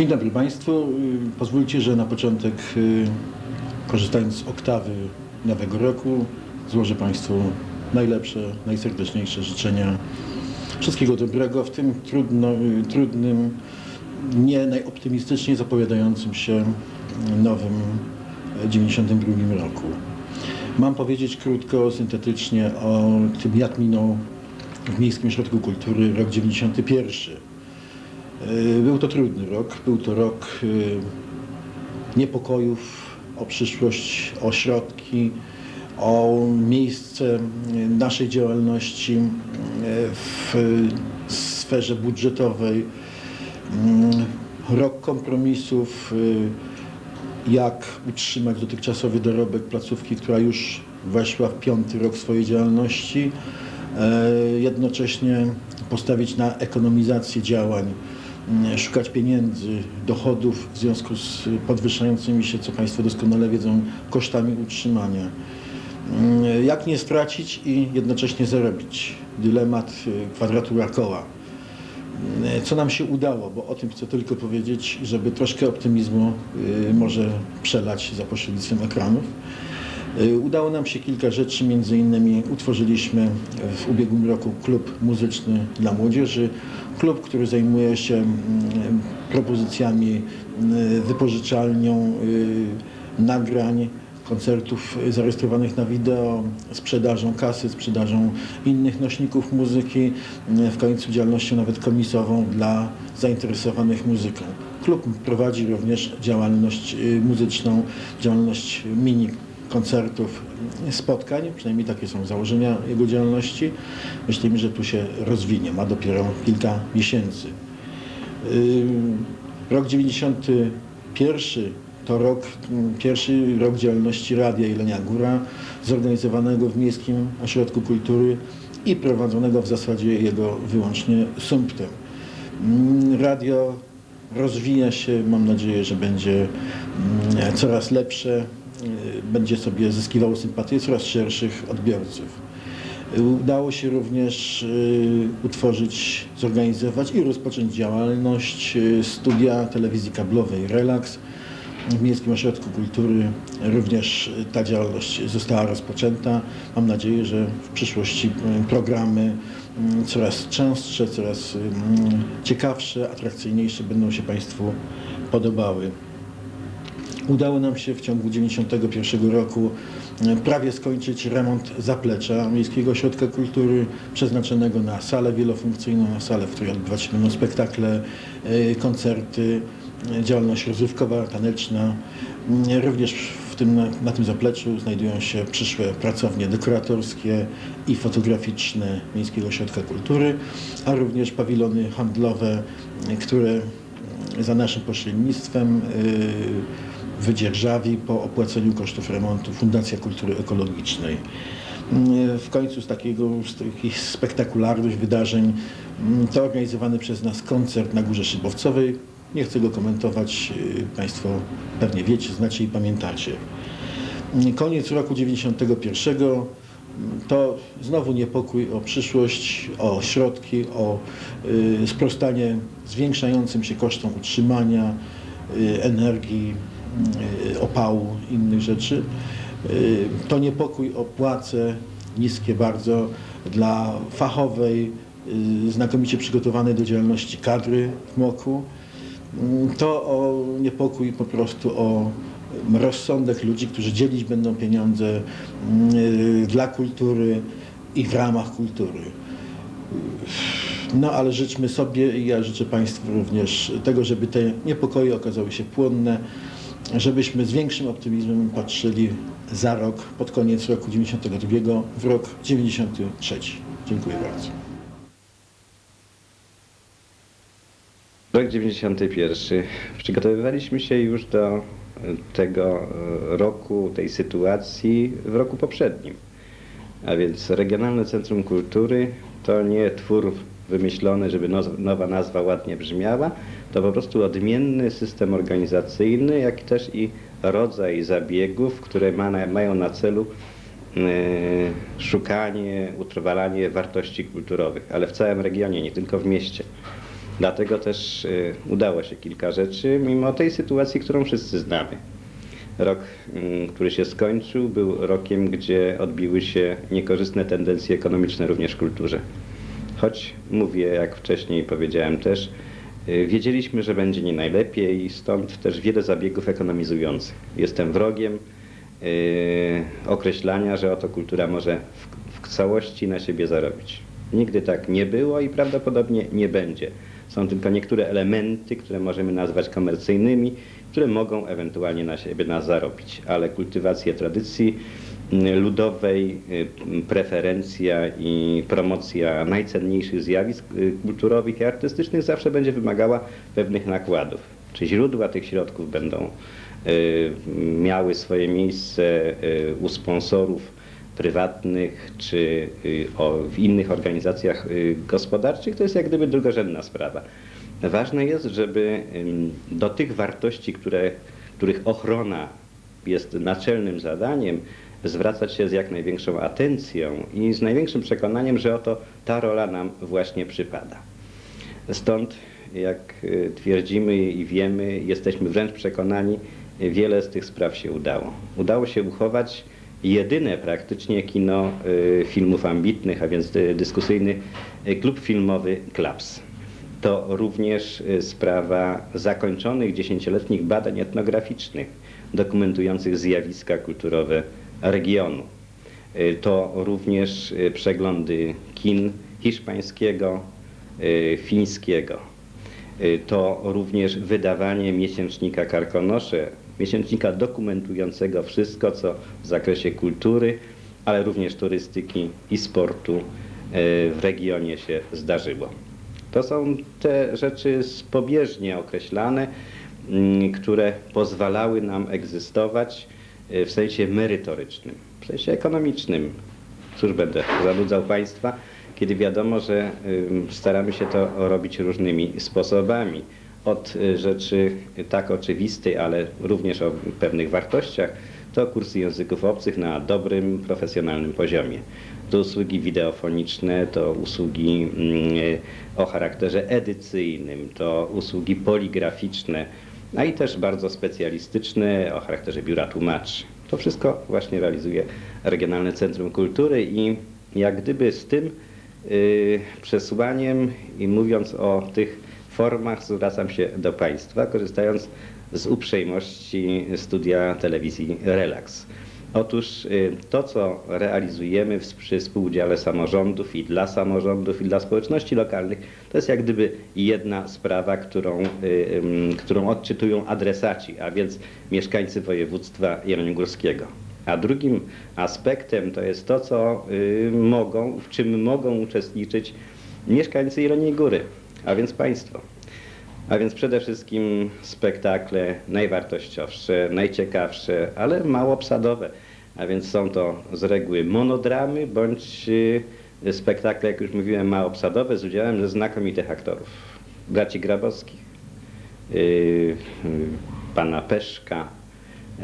Dzień dobry Państwu. Y, Pozwólcie, że na początek, y, korzystając z oktawy nowego roku, złożę Państwu najlepsze, najserdeczniejsze życzenia wszystkiego dobrego w tym trudno, y, trudnym, nie najoptymistyczniej zapowiadającym się nowym e, 92 roku. Mam powiedzieć krótko, syntetycznie o tym, jak minął w Miejskim Ośrodku Kultury rok 91. Y, Był to trudny rok, był to rok y, niepokojów o przyszłość, o środki, o miejsce y, naszej działalności w sferze budżetowej. Mm, Rok kompromisów, jak utrzymać dotychczasowy dorobek placówki, która już weszła w piąty rok swojej działalności, e, jednocześnie postawić na ekonomizację działań, szukać pieniędzy, dochodów w związku z podwyższającymi się, co Państwo doskonale wiedzą, kosztami utrzymania. Mm, Jak nie stracić i jednocześnie zarobić? Dylemat y, kwadratura koła. Co nam się udało, bo o tym chcę tylko powiedzieć, żeby troszkę optymizmu może przelać za pośrednictwem ekranów. Y, Udało nam się kilka rzeczy, między innymi utworzyliśmy w ubiegłym roku klub muzyczny dla młodzieży. Klub, który zajmuje się mm, propozycjami, y, wypożyczalnią y, nagrań, koncertów zarejestrowanych na wideo, sprzedażą kasy, sprzedażą innych nośników muzyki, w końcu działalnością nawet komisową dla zainteresowanych muzyką. Klub prowadzi również działalność muzyczną, działalność mini koncertów, spotkań, przynajmniej takie są założenia jego działalności. Myślimy, że tu się rozwinie, ma dopiero kilka miesięcy. Rok 91 to rok, mm, pierwszy rok działalności Radia Jelenia Góra, zorganizowanego w Miejskim Ośrodku Kultury i prowadzonego w zasadzie jego wyłącznie sumptem. Mm, Radio rozwija się, mam nadzieję, że będzie mm, coraz lepsze, będzie sobie zyskiwało sympatię coraz szerszych odbiorców. Udało się również y, utworzyć, zorganizować i rozpocząć działalność y, studia telewizji kablowej Relax. W Miejskim Ośrodku Kultury również y, ta działalność została rozpoczęta. Mam nadzieję, że w przyszłości y, programy y, coraz częstsze, coraz y, ciekawsze, atrakcyjniejsze będą się Państwu podobały. Udało nam się w ciągu 91 roku e, prawie skończyć remont zaplecza Miejskiego Ośrodka Kultury przeznaczonego na salę wielofunkcyjną, na salę, w której odbywać się będą spektakle, e, koncerty, e, działalność rozrywkowa, taneczna. Mm, Również w tym, na, tym zapleczu znajdują się przyszłe pracownie dekoratorskie i fotograficzne Miejskiego Ośrodka Kultury, a również pawilony handlowe, które za naszym pośrednictwem y, wydzierżawi po opłaceniu kosztów remontu Fundacja Kultury Ekologicznej. Y, W końcu z takiego z takich spektakularnych wydarzeń to organizowany przez nas koncert na Górze Szybowcowej. Nie chcę go komentować, y, Państwo pewnie wiecie, znacie i pamiętacie. Y, Koniec roku 91 to znowu niepokój o przyszłość, o środki, o y, sprostanie zwiększającym się kosztom utrzymania, y, energii, opału, innych rzeczy. Y, to niepokój o płace niskie bardzo dla fachowej, y, znakomicie przygotowanej do działalności kadry w MOK-u. Mm, To o niepokój po prostu o rozsądek ludzi, którzy dzielić będą pieniądze mm, dla kultury i w ramach kultury. No ale życzmy sobie i ja życzę Państwu również tego, żeby te niepokoje okazały się płonne, żebyśmy z większym optymizmem patrzyli za rok, pod koniec roku 92 w rok 93. Dziękuję bardzo. Rok 91. Przygotowywaliśmy się już do tego e, roku, tej sytuacji w roku poprzednim. A więc Regionalne Centrum Kultury to nie twór wymyślony, żeby nowa nazwa ładnie brzmiała, to po prostu odmienny system organizacyjny, jak też i rodzaj zabiegów, które ma na, mają na celu e, szukanie, utrwalanie wartości kulturowych, ale w całym regionie, nie tylko w mieście. Dlatego też y, udało się kilka rzeczy, mimo tej sytuacji, którą wszyscy znamy. Rok, mm, który się skończył, był rokiem, gdzie odbiły się niekorzystne tendencje ekonomiczne również w kulturze. Choć mówię, jak wcześniej powiedziałem też, y, wiedzieliśmy, że będzie nie najlepiej stąd też wiele zabiegów ekonomizujących. Jestem wrogiem y, określania, że oto kultura może w, w całości na siebie zarobić. Nigdy tak nie było i prawdopodobnie nie będzie. Są tylko niektóre elementy, które możemy nazwać komercyjnymi, które mogą ewentualnie na siebie nas zarobić, ale kultywacja tradycji ludowej, y, preferencja i promocja najcenniejszych zjawisk y, kulturowych i artystycznych zawsze będzie wymagała pewnych nakładów. Czy źródła tych środków będą y, miały swoje miejsce u sponsorów prywatnych czy w innych organizacjach gospodarczych, to jest jak gdyby drugorzędna sprawa. Ważne jest, żeby do tych wartości, które, których ochrona jest naczelnym zadaniem, zwracać się z jak największą atencją i z największym przekonaniem, że oto ta rola nam właśnie przypada. Stąd, jak y, twierdzimy i wiemy, jesteśmy wręcz przekonani, wiele z tych spraw się udało. Udało się uchować jedyne praktycznie kino y, filmów ambitnych, a więc y, dyskusyjny klub filmowy Klaps. To również sprawa zakończonych dziesięcioletnich badań etnograficznych dokumentujących zjawiska kulturowe regionu. Y, To również y, przeglądy kin hiszpańskiego, y, fińskiego. To również wydawanie miesięcznika Karkonosze, miesięcznika dokumentującego wszystko, co w zakresie kultury, ale również turystyki i sportu w regionie się zdarzyło. To są te rzeczy pobieżnie określane, mm, które pozwalały nam egzystować w sensie merytorycznym, w sensie ekonomicznym. Cóż będę zanudzał Państwa, kiedy wiadomo, że staramy się to robić różnymi sposobami. Od y, rzeczy tak oczywistej, ale również o pewnych wartościach, to kursy języków obcych na dobrym, profesjonalnym poziomie. To usługi wideofoniczne, to usługi mm, y, o charakterze edycyjnym, to usługi poligraficzne, a i też bardzo specjalistyczne o charakterze biura tłumaczy. To wszystko właśnie realizuje Regionalne Centrum Kultury i jak gdyby z tym y, przesłaniem i mówiąc o tych formach zwracam się do Państwa, korzystając z uprzejmości studia telewizji Relax. Otóż y, to, co realizujemy przy współudziale samorządów i dla samorządów i dla społeczności lokalnych, to jest jak gdyby jedna sprawa, którą, y, którą odczytują adresaci, a więc mieszkańcy województwa jeleniogórskiego. A drugim aspektem to jest to, co y, mogą, w czym mogą uczestniczyć mieszkańcy Jeleniej Góry, a więc państwo. A więc przede wszystkim spektakle najwartościowsze, najciekawsze, ale mało obsadowe. A więc są to z reguły monodramy bądź y, spektakle, jak już mówiłem, mało obsadowe z udziałem znakomitych aktorów. Braci Grabowskich, y, y, pana Peszka.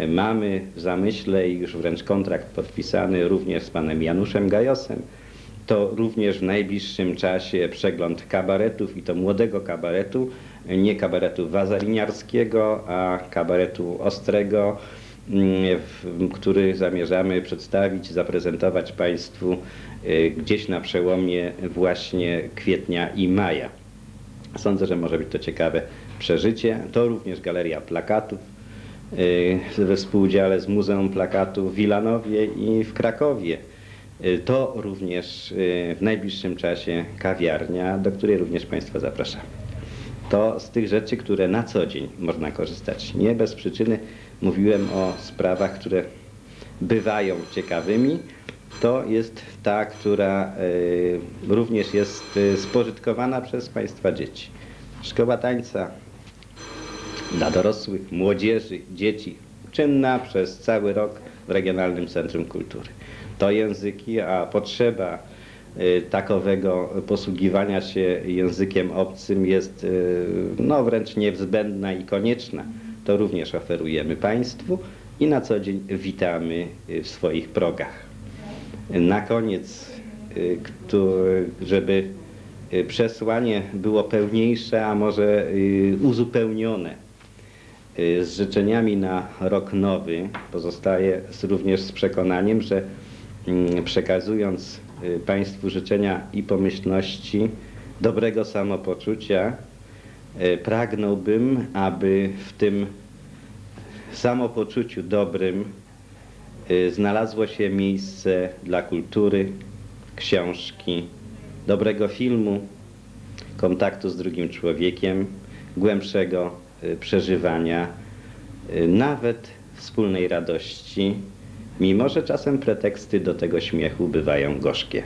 Y, Mamy w zamyśle i już wręcz kontrakt podpisany również z panem Januszem Gajosem. To również w najbliższym czasie przegląd kabaretów i to młodego kabaretu, nie kabaretu wazariniarskiego, a kabaretu ostrego, mm, który zamierzamy przedstawić, zaprezentować Państwu y, gdzieś na przełomie właśnie kwietnia i maja. Sądzę, że może być to ciekawe przeżycie. To również galeria plakatów y, we współudziale z Muzeum Plakatu w Wilanowie i w Krakowie. Y, To również y, w najbliższym czasie kawiarnia, do której również Państwa zapraszam. To z tych rzeczy, które na co dzień można korzystać. Nie bez przyczyny mówiłem o sprawach, które bywają ciekawymi. To jest ta, która y, również jest spożytkowana przez Państwa dzieci. Szkoła tańca dla dorosłych, młodzieży, dzieci, czynna przez cały rok w Regionalnym Centrum Kultury. To języki, a potrzeba y, takowego posługiwania się językiem obcym jest y, no, wręcz niezbędna i konieczna. To również oferujemy Państwu i na co dzień witamy y, w swoich progach. Na koniec, żeby przesłanie było pełniejsze, a może uzupełnione z życzeniami na rok nowy. Pozostaję z- również z przekonaniem, że przekazując y, Państwu życzenia i pomyślności, dobrego samopoczucia, y, pragnąłbym, aby w tym samopoczuciu dobrym y, znalazło się miejsce dla kultury, książki, dobrego filmu, kontaktu z drugim człowiekiem, głębszego przeżywania, nawet wspólnej radości, mimo że czasem preteksty do tego śmiechu bywają gorzkie.